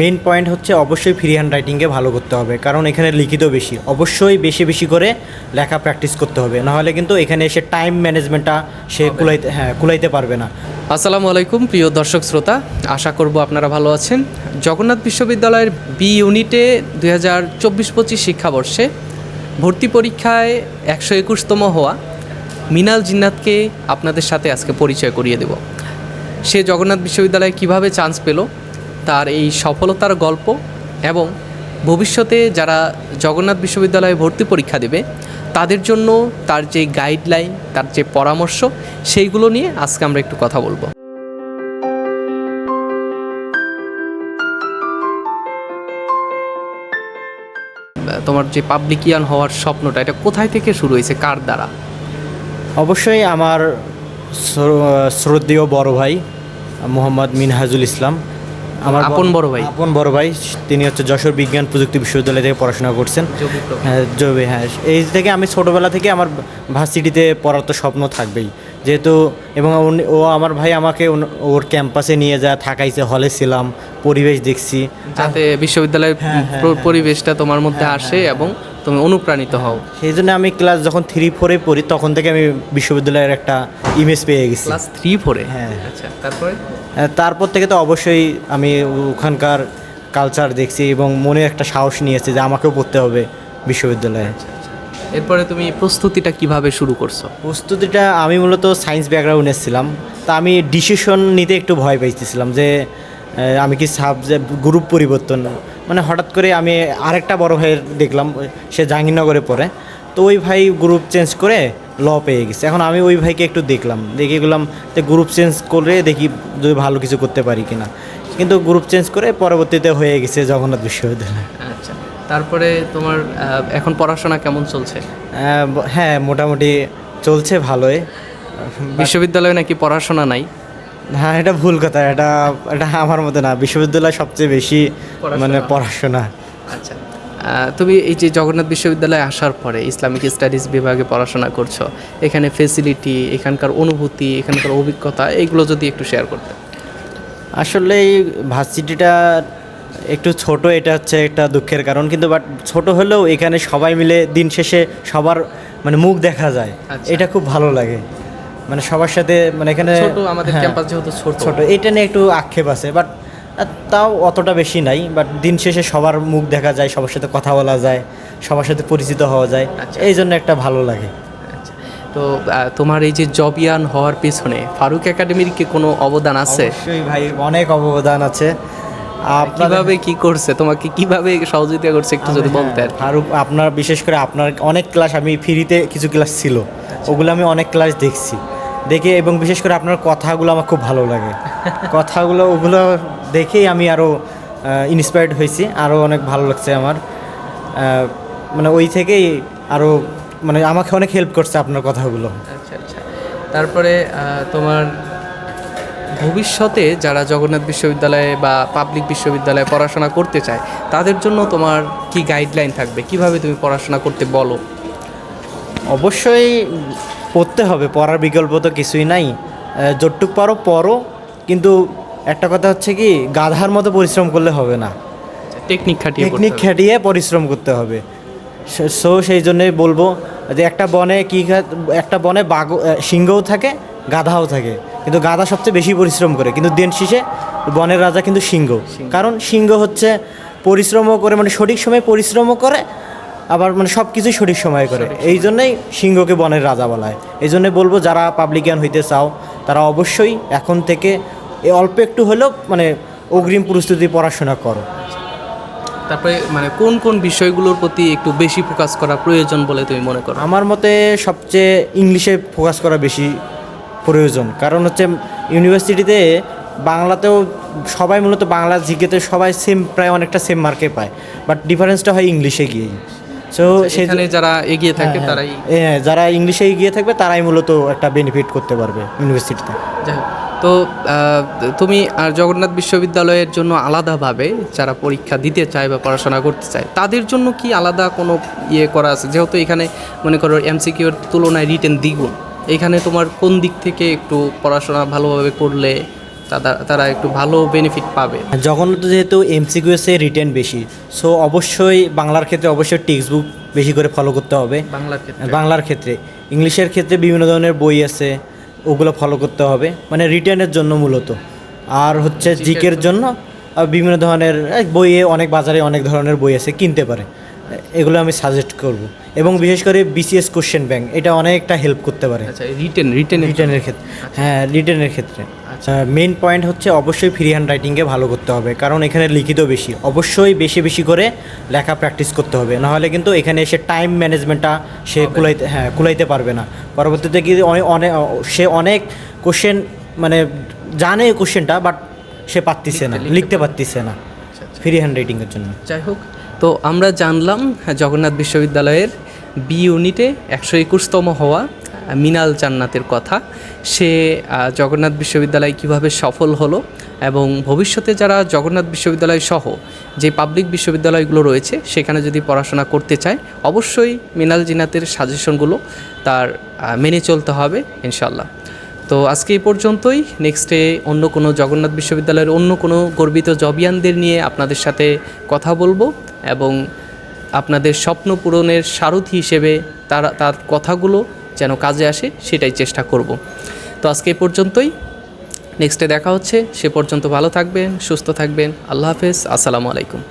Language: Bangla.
মেন পয়েন্ট হচ্ছে অবশ্যই ফ্রি হ্যান্ড রাইটিংকে ভালো করতে হবে। কারণ এখানে লিখিত বেশি। অবশ্যই বেশি বেশি করে লেখা প্র্যাকটিস করতে হবে। নাহলে কিন্তু এখানে এসে টাইম ম্যানেজমেন্টটা সে কুলাইতে হ্যাঁ কুলাইতে পারবে না। আসসালামু আলাইকুম প্রিয় দর্শক শ্রোতা। আশা করব আপনারা ভালো আছেন। জগন্নাথ বিশ্ববিদ্যালয়ের বি ইউনিটে দুই হাজার চব্বিশ পঁচিশ শিক্ষাবর্ষে ভর্তি পরীক্ষায় একশো একুশতম হওয়া মিনাল জিন্নাতকে আপনাদের সাথে আজকে পরিচয় করিয়ে দেব। সে জগন্নাথ বিশ্ববিদ্যালয়ে কীভাবে চান্স পেল তার এই সফলতার গল্প এবং ভবিষ্যতে যারা জগন্নাথ বিশ্ববিদ্যালয়ে ভর্তি পরীক্ষা দেবে, তাদের জন্য তার যে গাইডলাইন তার যে পরামর্শ, সেইগুলো নিয়ে আজকে আমরা একটু কথা বলব। তোমার যে পাবলিকিয়ান হওয়ার স্বপ্নটা, এটা কোথায় থেকে শুরু হয়েছে? কার দ্বারা? অবশ্যই আমার শ্র- শ্রদ্ধেয় বড় ভাই, মোহাম্মদ মিনহাজুল ইসলাম। আমার আপন বড় ভাই? আপন বড় ভাই তিনি হচ্ছে যশোর বিজ্ঞান প্রযুক্তি বিশ্ববিদ্যালয় থেকে পড়াশোনা করছেন। হ্যাঁ জবে হ্যাঁ। এই থেকে আমি ছোটোবেলা থেকে আমার ভার্সিটিতে পড়ার তো স্বপ্ন থাকবেই। যেহেতু এবং ও আমার ভাই আমাকে ওর ক্যাম্পাসে নিয়ে যা থাকাইছে হলে ছিলাম পরিবেশ দেখছি। যাতে বিশ্ববিদ্যালয়ের হ্যাঁ, হ্যাঁ, প্র- পরিবেশটা তোমার মধ্যে আসে এবং তুমি অনুপ্রাণিত হও। সেই জন্য আমি ক্লাস যখন থ্রি ফোরে পড়ি তখন থেকে আমি বিশ্ববিদ্যালয়ের একটা ইমেজ পেয়ে গেছি। ক্লাস থ্রি ফোরে হ্যাঁ। আচ্ছা তারপরে? তারপর থেকে তো অবশ্যই আমি ওখানকার কালচার দেখছি এবং মনে একটা সাহস নিয়েছে যে আমাকেও পড়তে হবে বিশ্ববিদ্যালয়ে। এরপরে তুমি প্রস্তুতিটা কীভাবে শুরু করছ? প্রস্তুতিটা আমি মূলত সায়েন্স ব্যাকগ্রাউন্ডে ছিলাম। তা আমি ডিসিশন নিতে একটু ভয় পাইতেছিলাম যে আমি কি সাবজেক্ট গ্রুপ পরিবর্তন? মানে হঠাৎ করে আমি আরেকটা বড় ভাইয়ের দেখলাম সে জাহাঙ্গীরনগরে পড়ে। তো ওই ভাই গ্রুপ চেঞ্জ করে ল পেয়ে গেছে। এখন আমি ওই ভাইকে একটু দেখলাম। দেখে গেলাম যে গ্রুপ চেঞ্জ করে দেখি যদি ভালো কিছু করতে পারি কিনা। কিন্তু গ্রুপ চেঞ্জ করে পরবর্তীতে হয়ে গেছে জগন্নাথ বিশ্ববিদ্যালয়। আচ্ছা। তারপরে তোমার এখন পড়াশোনা কেমন চলছে? হ্যাঁ মোটামুটি চলছে ভালোই। বিশ্ববিদ্যালয়ে নাকি পড়াশোনা নাই? হ্যাঁ এটা ভুল কথা এটা এটা আমার মতে না। বিশ্ববিদ্যালয় সবচেয়ে বেশি মানে পড়াশোনা। আচ্ছা। তুমি এই যে জগন্নাথ বিশ্ববিদ্যালয়ে আসার পরে ইসলামিক স্টাডিজ বিভাগে পড়াশোনা করছ এখানে ফেসিলিটি এখানকার অনুভূতি এখানকার অভিজ্ঞতা এইগুলো যদি একটু শেয়ার করতে। আসলে এই ভার্সিটিটা একটু ছোট এটা হচ্ছে একটা দুঃখের কারণ। কিন্তু বাট ছোট হলেও এখানে সবাই মিলে দিন শেষে সবার মানে মুখ দেখা যায়। আচ্ছা। এটা খুব ভালো লাগে। মানে সবার সাথে মানে এখানে ছোট আমাদের হ্যাঁ, ক্যাম্পাস যেহেতু ছোট। ছোট। এটা নিয়ে একটু আক্ষেপ আছে বাট তাও অতটা বেশি নাই বাট দিন শেষে সবার মুখ দেখা যায় সবার সাথে কথা বলা যায় সবার সাথে পরিচিত হওয়া যায় আচ্ছা। এই জন্য একটা ভালো লাগে। আচ্ছা। তো তোমার এই যে জবিয়ান হওয়ার পেছনে ফারুক একাডেমির কি কোনো অবদান আছে? অবশ্যই ভাই অনেক অবদান আছে। আপনার কীভাবে কি করছে? তোমাকে কীভাবে সহযোগিতা করছে একটু যদি বলতেন। ফারুক আপনার বিশেষ করে আপনার অনেক ক্লাস আমি ফ্রিতে কিছু ক্লাস ছিল। ওগুলো আমি অনেক ক্লাস দেখছি। দেখে এবং বিশেষ করে আপনার কথাগুলো আমার খুব ভালো লাগে। কথাগুলো ওগুলো দেখেই আমি আরও ইন্সপায়ার্ড হয়েছি আরও অনেক ভালো লাগছে আমার। মানে ওই থেকেই আরও মানে আমাকে অনেক হেল্প করছে আপনার কথাগুলো। আচ্ছা আচ্ছা। তারপরে তোমার ভবিষ্যতে যারা জগন্নাথ বিশ্ববিদ্যালয়ে বা পাবলিক বিশ্ববিদ্যালয়ে পড়াশোনা করতে চায় তাদের জন্য তোমার কি গাইডলাইন থাকবে? কীভাবে তুমি পড়াশোনা করতে বলো? অবশ্যই পড়তে হবে পড়ার বিকল্প তো কিছুই নাই। যতটুক পারো পড়ো কিন্তু একটা কথা হচ্ছে কি গাধার মতো পরিশ্রম করলে হবে না। টেকনিক খাটিয়ে টেকনিক খাটিয়ে পরিশ্রম করতে হবে। সো সেই জন্যই বলব যে একটা বনে কি একটা বনে বাঘ সিংহও থাকে গাধাও থাকে। কিন্তু গাধা সবচেয়ে বেশি পরিশ্রম করে। কিন্তু দিন শেষে বনের রাজা কিন্তু সিংহ। কারণ সিংহ হচ্ছে পরিশ্রমও করে মানে সঠিক সময় পরিশ্রমও করে আবার মানে সব কিছুই সঠিক সময় করে। এই জন্যই সিংহকে বনের রাজা বলা হয়। এই জন্যে বলব যারা পাবলিকান হইতে চাও তারা অবশ্যই এখন থেকে এই অল্প একটু হলেও মানে অগ্রিম প্রস্তুতি পড়াশোনা করো। তারপরে মানে কোন কোন বিষয়গুলোর প্রতি একটু বেশি ফোকাস করা প্রয়োজন বলে তুমি মনে করো? আমার মতে সবচেয়ে ইংলিশে ফোকাস করা বেশি প্রয়োজন। কারণ হচ্ছে ইউনিভার্সিটিতে বাংলাতেও সবাই মূলত বাংলা জিকেতে সবাই সেম প্রায় অনেকটা সেম মার্কে পায়। বাট ডিফারেন্সটা হয় ইংলিশে গিয়েই। সো সেই সেখানে যারা এগিয়ে থাকে হ্যাঁ, তারাই হ্যাঁ, যারা ইংলিশে এগিয়ে থাকবে তারাই মূলত একটা বেনিফিট করতে পারবে ইউনিভার্সিটিতে তো তুমি আর জগন্নাথ বিশ্ববিদ্যালয়ের জন্য আলাদাভাবে যারা পরীক্ষা দিতে চায় বা পড়াশোনা করতে চায় তাদের জন্য কি আলাদা কোনো ইয়ে করা আছে? যেহেতু এখানে মনে করো এমসিকিউর তুলনায় রিটেন দ্বিগুণ। এখানে তোমার কোন দিক থেকে একটু পড়াশোনা ভালোভাবে করলে তারা তারা একটু ভালো বেনিফিট পাবে। জগন্নাথ যেহেতু এমসিকিউএসে রিটেন বেশি সো অবশ্যই বাংলার ক্ষেত্রে অবশ্যই টেক্সট বুক বেশি করে ফলো করতে হবে। বাংলার ক্ষেত্রে। বাংলার ক্ষেত্রে। ইংলিশের ক্ষেত্রে বিভিন্ন ধরনের বই আছে ওগুলো ফলো করতে হবে মানে রিটার্নের জন্য মূলত। আর হচ্ছে জিকের জন্য বিভিন্ন ধরনের বইয়ে অনেক বাজারে অনেক ধরনের বই আছে কিনতে পারে। এগুলো আমি সাজেস্ট করব। এবং বিশেষ করে বিসিএস কোশ্চেন ব্যাংক এটা অনেকটা হেল্প করতে পারে। আচ্ছা রিটেন রিটেন রিটার্নের ক্ষেত্রে। হ্যাঁ রিটার্নের ক্ষেত্রে। মেন পয়েন্ট হচ্ছে অবশ্যই ফ্রি হ্যান্ড রাইটিংকে ভালো করতে হবে কারণ এখানে লিখিত বেশি। অবশ্যই বেশি বেশি করে লেখা প্র্যাকটিস করতে হবে নাহলে কিন্তু এখানে এসে টাইম ম্যানেজমেন্টটা সে কুলাইতে হ্যাঁ কুলাইতে পারবে না। পরবর্তীতে কি অনেক সে অনেক কোশ্চেন মানে জানে কোশ্চেনটা বাট সে পারতিছে না লিখতে পারতিছে না ফ্রি হ্যান্ড রাইটিংয়ের জন্য। যাই হোক তো আমরা জানলাম হ্যাঁ, জগন্নাথ বিশ্ববিদ্যালয়ের বি ইউনিটে একশো একুশতম হওয়া মিনাল জান্নাতের কথা। সে জগন্নাথ বিশ্ববিদ্যালয় কীভাবে সফল হলো এবং ভবিষ্যতে যারা জগন্নাথ বিশ্ববিদ্যালয় সহ যে পাবলিক বিশ্ববিদ্যালয়গুলো রয়েছে, সেখানে যদি পড়াশোনা করতে চায়, অবশ্যই মিনাল জিনাতের সাজেশনগুলো তার মেনে চলতে হবে ইনশাল্লাহ তো আজকে এই পর্যন্তই। নেক্সটে অন্য কোনো জগন্নাথ বিশ্ববিদ্যালয়ের অন্য কোনো গর্বিত জবিয়ানদের নিয়ে আপনাদের সাথে কথা বলব এবং আপনাদের স্বপ্ন পূরণের সারথি হিসেবে তারা, তার কথাগুলো যেন কাজে আসে, সেটাই চেষ্টা করব। তো আজকে এই পর্যন্তই। নেক্সটে দেখা হচ্ছে। সে পর্যন্ত ভালো থাকবেন, সুস্থ থাকবেন। আল্লাহ হাফেজ। আসসালামু আলাইকুম।